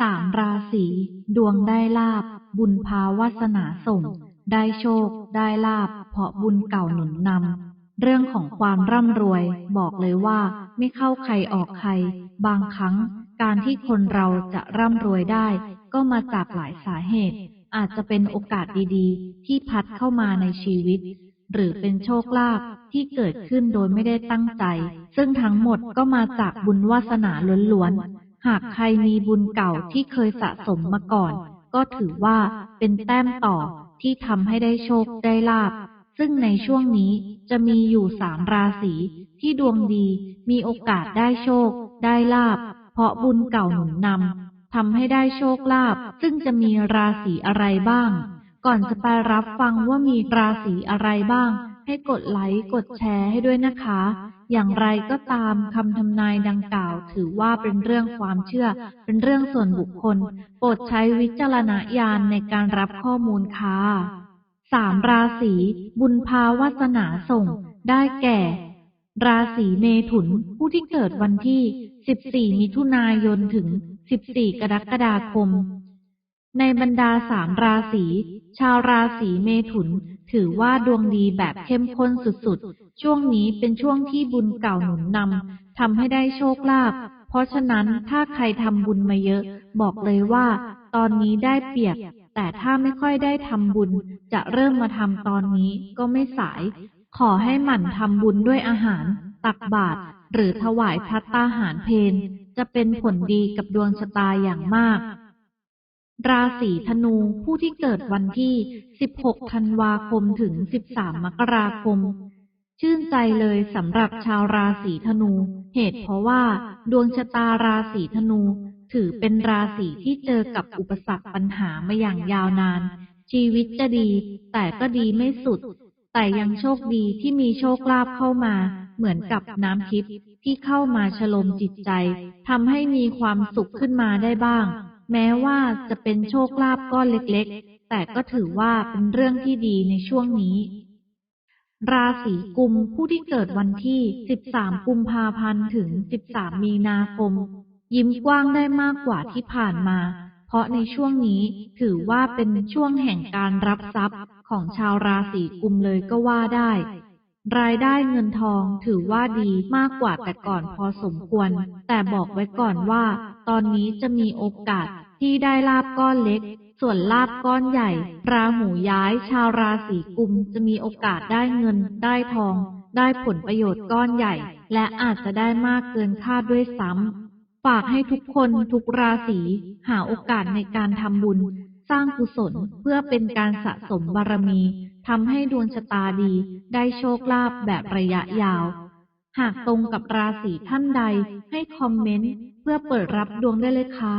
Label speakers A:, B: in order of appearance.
A: สามราศีดวงได้ลาบ บุญพาวาสนาส่ง ได้โชค ได้ลาบ เพราะบุญเก่าหนุนนำเรื่องของความร่ำรวย บอกเลยว่า ไม่เข้าใครออกใคร บางครั้ง การที่คนเราจะร่ำรวยได้ ก็มาจากหลายสาเหตุ อาจจะเป็นโอกาสดีๆ ที่พัดเข้ามาในชีวิต หรือเป็นโชคลาภที่เกิดขึ้นโดยไม่ได้ตั้งใจ ซึ่งทั้งหมดก็มาจากบุญวาสนาล้วนๆ หากใครมีบุญเก่าที่เคยสะสมมาก่อน ก็ถือว่าเป็นแต้มต่อที่ทำให้ได้โชคได้ลาบ ซึ่งในช่วงนี้จะมีอยู่สามราศีที่ดวงดีมีโอกาสได้โชค ได้ลาบ เพราะบุญเก่าหนุนนำทำให้ได้โชคลาภซึ่งจะมีราศีอะไรบ้าง ก่อนจะไปรับฟังว่ามีราศีอะไรบ้าง ให้กดไลค์กดแชร์ให้ด้วยนะคะ อย่างไรก็ตามคำทำนายดังกล่าว ถือว่าเป็นเรื่องความเชื่อ เป็นเรื่องส่วนบุคคล โปรดใช้วิจารณญาณในการรับข้อมูลค่ะสามราศีบุญพาวาสนาส่ง ได้แก่ ราศีเมถุน ผู้ที่เกิดวันที่ 14 มิถุนายนถึง 14 กรกฎาคม ในบรรดาสามราศีชาวราศีเมถุน ถือว่าดวงดีแบบเข้มข้นสุดๆ ช่วงนี้เป็นช่วงที่บุญเก่าหนุนนำทำให้ได้โชคลาภเพราะฉะนั้นถ้าใครทำบุญมาเยอะ บอกเลยว่า ตอนนี้ได้เปรียบ แต่ถ้าไม่ค่อยได้ทำบุญ จะเริ่มมาทำตอนนี้ก็ไม่สาย ขอให้หมั่นทำบุญด้วยอาหาร ตักบาตรหรือถวายพัตตาหารเพนจะเป็นผลดีกับดวงชะตาอย่างมาก ราศีธนูผู้ที่เกิดวันที่ 16 ธันวาคมถึง 13 มกราคม ชื่นใจเลยสำหรับชาวราศีธนู เหตุเพราะว่า ดวงชะตาราศีธนู ถือเป็นราศีที่เจอกับอุปสรรคปัญหามาอย่างยาวนาน ชีวิตจะดี แต่ก็ดีไม่สุด แต่ยังโชคดีที่มีโชคลาภเข้ามา เหมือนกับน้ำทิพย์ที่เข้ามาชโลมจิตใจทำให้มีความสุขขึ้นมาได้บ้าง แม้ว่าจะเป็นโชคลาภก้อนเล็กๆ แต่ก็ถือว่าเป็นเรื่องที่ดีในช่วงนี้ ราศีกุมผู้ที่เกิดวันที่ 13 กุมภาพันธ์ถึง 13 มีนาคม ยิ้มกว้างได้มากกว่าที่ผ่านมา เพราะในช่วงนี้ถือว่าเป็นช่วงแห่งการรับทรัพย์ของชาวราศีกุมเลยก็ว่าได้ รายได้เงินทองถือว่าดีมากกว่าแต่ก่อนพอสมควร แต่บอกไว้ก่อนว่า ตอนนี้จะมีโอกาสที่ได้ลาบก้อนเล็ก ส่วนลาบก้อนใหญ่ ราหูย้ายชาวราศีกุมจะมีโอกาสได้เงิน ได้ทอง ได้ผลประโยชน์ก้อนใหญ่ และอาจจะได้มากเกินคาดด้วยซ้ำฝากให้ทุกคนทุกราศีหาโอกาสในการทำบุญ สร้างกุศลเพื่อเป็นการสะสมบารมี ทำให้ดวงชะตาดีได้โชคลาภแบบระยะยาว หากตรงกับราศีท่านใดให้คอมเมนต์ เพื่อเปิดรับดวงได้เลยค่ะ